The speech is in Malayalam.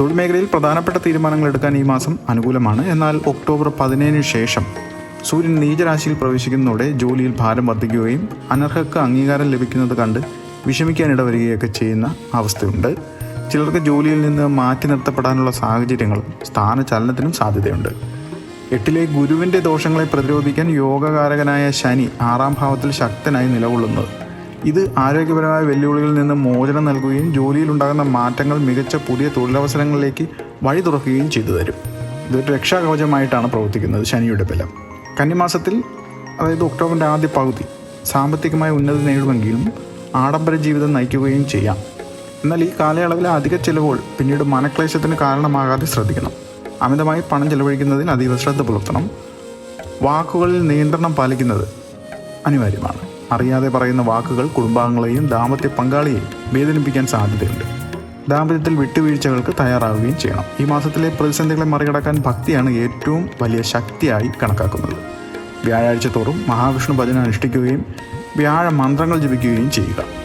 തൊഴിൽ മേഖലയിൽ പ്രധാനപ്പെട്ട തീരുമാനങ്ങൾ എടുക്കാൻ ഈ മാസം അനുകൂലമാണ്. എന്നാൽ ഒക്ടോബർ പതിനേഴിന് ശേഷം സൂര്യൻ നീചരാശിയിൽ പ്രവേശിക്കുന്നതോടെ ജോലിയിൽ ഭാരം വർദ്ധിക്കുകയും അനർഹർക്ക് അംഗീകാരം ലഭിക്കുന്നത് കണ്ട് വിഷമിക്കാനിട വരികയൊക്കെ ചെയ്യുന്ന അവസ്ഥയുണ്ട്. ചിലർക്ക് ജോലിയിൽ നിന്ന് മാറ്റി നിർത്തപ്പെടാനുള്ള സാഹചര്യങ്ങളും സ്ഥാനചലനത്തിനും സാധ്യതയുണ്ട്. എട്ടിലെ ഗുരുവിന്റെ ദോഷങ്ങളെ പ്രതിരോധിക്കാൻ യോഗകാരകനായ ശനി ആറാം ഭാവത്തിൽ ശക്തനായി നിലകൊള്ളുന്നത് ഇത് ആരോഗ്യപരമായ വെല്ലുവിളികളിൽ നിന്ന് മോചനം നൽകുകയും ജോലിയിലുണ്ടാകുന്ന മാറ്റങ്ങൾ മികച്ച പുതിയ തൊഴിലവസരങ്ങളിലേക്ക് വഴി തുറക്കുകയും ചെയ്തു തരും. ഇതൊരു രക്ഷാകവചമായിട്ടാണ് പ്രവർത്തിക്കുന്നത് ശനിയുടെ ബലം. കന്നിമാസത്തിൽ അതായത് ഒക്ടോബറിന്റെ ആദ്യ പകുതി സാമ്പത്തികമായ ഉന്നതി നേടുമെങ്കിലും ആഡംബര ജീവിതം നയിക്കുകയും ചെയ്യാം. എന്നാൽ ഈ കാലയളവിൽ അധിക ചിലവുകൾ പിന്നീട് മനക്ലേശത്തിന് കാരണമാകാതെ ശ്രദ്ധിക്കണം. അമിതമായി പണം ചെലവഴിക്കുന്നതിൽ അതീവ ശ്രദ്ധ പുലർത്തണം. വാക്കുകളിൽ നിയന്ത്രണം പാലിക്കുന്നത് അനിവാര്യമാണ്. അറിയാതെ പറയുന്ന വാക്കുകൾ കുടുംബാംഗങ്ങളെയും ദാമ്പത്യ പങ്കാളിയെയും വേദനിപ്പിക്കാൻ സാധ്യതയുണ്ട്. ദാമ്പത്യത്തിൽ വിട്ടുവീഴ്ചകൾക്ക് തയ്യാറാവുകയും ചെയ്യണം. ഈ മാസത്തിലെ പ്രതിസന്ധികളെ മറികടക്കാൻ ഭക്തിയാണ് ഏറ്റവും വലിയ ശക്തിയായി കണക്കാക്കുന്നത്. വ്യാഴാഴ്ച തോറും മഹാവിഷ്ണു ഭജന അനുഷ്ഠിക്കുകയും വ്യാഴ മന്ത്രങ്ങൾ ജപിക്കുകയും ചെയ്യുക.